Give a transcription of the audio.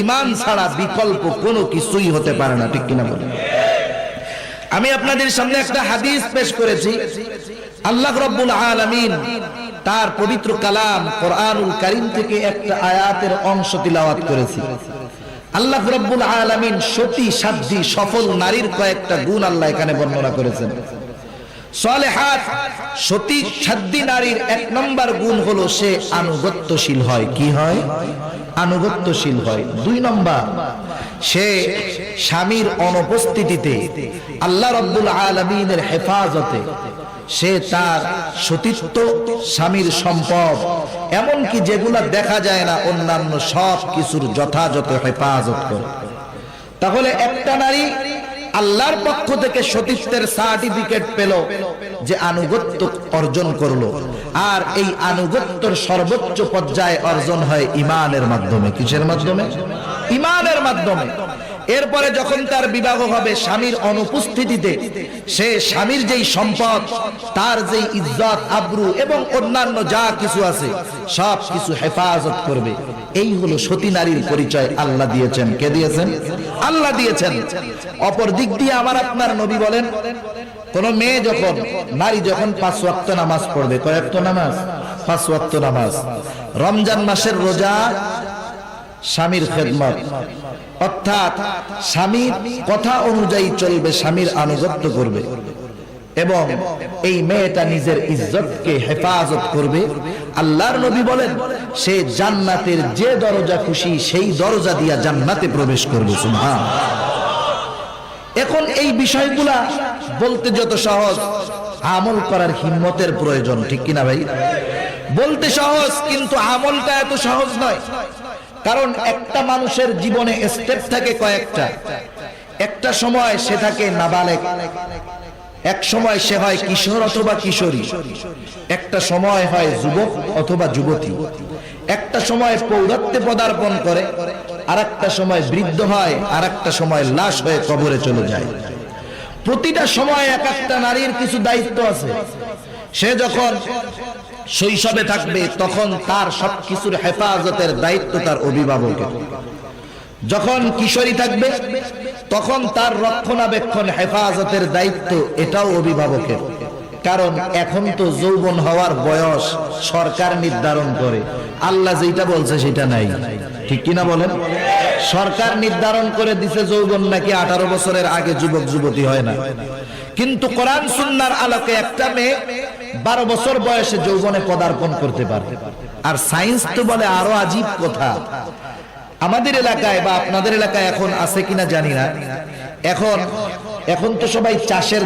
ইমান ছাড়া বিকল্প কোনো কিছুই হতে পারে না, ঠিক কিনা বলে আমি আপনাদের সামনে একটা হাদিস পেশ করেছি। আল্লাহ রব্বুল আলামিন তার পবিত্র কালাম কোরআনুল কারীম থেকে একটা আয়াতের অংশ তিলাওয়াত করেছি। আল্লাহ রব্বুল আলামিন সতী, সাধ্যী, সফল নারীর কয়েকটা গুণ আল্লাহ এখানে বর্ণনা করেছেন। সলেহাত, সতী সাধ্যী নারীর এক নম্বর গুণ হলো সে আনুগত্যশীল হয়। কি হয়? আনুগত্যশীল হয়। দুই নম্বর, সে স্বামীর অনুপস্থিতিতে আল্লাহ রব্বুল আলমিনের হেফাজতে সে তার সতীত্ব, স্বামীর সম্পদ, এমনকি যেগুলা দেখা যায় না, অন্যান্য সব কিছুর যথাযথ হেফাজত করে। তাহলে একটা নারী আল্লাহর পক্ষ থেকে সতীত্বের সার্টিফিকেট পেল যে আনুগত্য অর্জন করল। আর এই আনুগত্যর সর্বোচ্চ পর্যায়ে অর্জন হয় ইমানের মাধ্যমে। কিসের মাধ্যমে? ইমানের মাধ্যমে। এরপরে যখন তার বিবাহ হবে স্বামীর অনুপস্থিতিতে, সে স্বামীর যেই সম্পদ, তার যেই ইজ্জত, আব্রু এবং অন্যান্য যা কিছু আছে, সব কিছু হেফাজত করবে। এই হলো সতী নারীর পরিচয় আল্লাহ দিয়েছেন। কে দিয়েছেন? আল্লাহ দিয়েছেন। অপর দিক দিয়ে আমার আপনার নবী বলেন, কোন মেয়ে যখন, নারী যখন পাঁচ ওয়াক্ত নামাজ পড়বে কয়েকত নামাজ? পাঁচ ওয়াক্ত নামাজ। রমজান মাসের রোজা স্বামীর খেদমত। অর্থাৎ স্বামীর কথা অনুযায়ী চলবে, স্বামীর আনুগত্য করবে। এবং এই মেয়েটা নিজের ইজ্জতকে হেফাজত করবে। আল্লাহর নবী বলেন, সে জান্নাতের যে দরজা খুশি, সেই দরজা দিয়া জান্নাতে প্রবেশ করবে, সুবহান। এখন এই বিষয়গুলা বলতে যত সহজ, আমল করার হিম্মতের প্রয়োজন, ঠিক কিনা ভাই? বলতে সহজ, কিন্তু আমলটা এত সহজ নয়। কারণ একটা মানুষের জীবনে স্টেপ থাকে কয়েকটা। একটা সময় সে থাকে নাবালেক, এক সময় সে হয় কিশোর অথবা কিশোরী, একটা সময় হয় যুবক অথবা যুবতী, একটা সময় পৌরত্বে পদার্পণ করে আর একটা সময় বৃদ্ধ হয় আর একটা সময় লাশ হয়ে কবরে চলে যায়। প্রতিটা সময় এক একটা নারীর কিছু দায়িত্ব আছে। সে যখন শৈশবে থাকবে তখন তার সবকিছুর হেফাজতের দায়িত্ব তার অভিভাবকের। যখন কিশোরী থাকবে, তখন তার রক্ষণাবেক্ষণ, হেফাজতের দায়িত্ব এটাও অভিভাবকের। কারণ এখন তো যৌবন হওয়ার বয়স, সরকার নির্ধারণ করে। আল্লাহ যেটা বলছে সেটা নাই। ঠিক কিনা বলেন? সরকার নির্ধারণ করে দিছে যৌবন নাকি আঠারো বছরের আগে যুবক যুবতী হয় না। কিন্তু কোরআন সুন্নার আলোকে একটা মেয়ে বারো বছর বয়সে যৌবনে পদার্পণ করতে পারে। আর সায়েন্স তো বলে আরও আজীব কথা। আমাদের এলাকায় বা আপনাদের এলাকায় এখন আছে কিনা জানি না। এখন এখন তো সবাই চাষের